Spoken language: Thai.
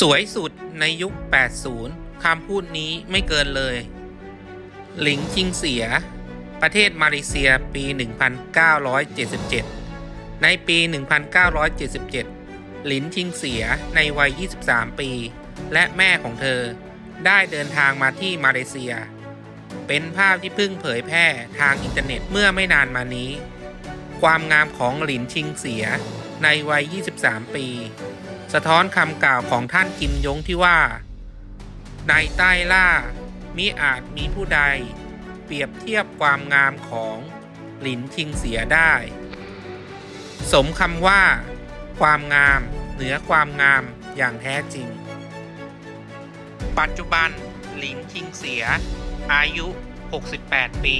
สวยสุดในยุค 80 คำพูดนี้ไม่เกินเลย หลิงชิงเสีย ประเทศมาเลเซียปี 1977 ในปี 1977 หลินชิงเสียในวัย 23 ปี และแม่ของเธอได้เดินทางมาที่มาเลเซีย เป็นภาพที่เพิ่งเผยแพร่ทางอินเทอร์เน็ตเมื่อไม่นานมานี้ ความงามของหลินชิงเสีย ในวัย 23 ปี สะท้อนคำกล่าวของท่านกิมยงที่ว่า ในใต้ล่า มิอาจมีผู้ใด เปรียบเทียบความงามของหลินชิงเสียได้ สมคำว่า ความงามเหนือความงามอย่างแท้จริง ปัจจุบันหลินชิงเสีย อายุ 68 ปี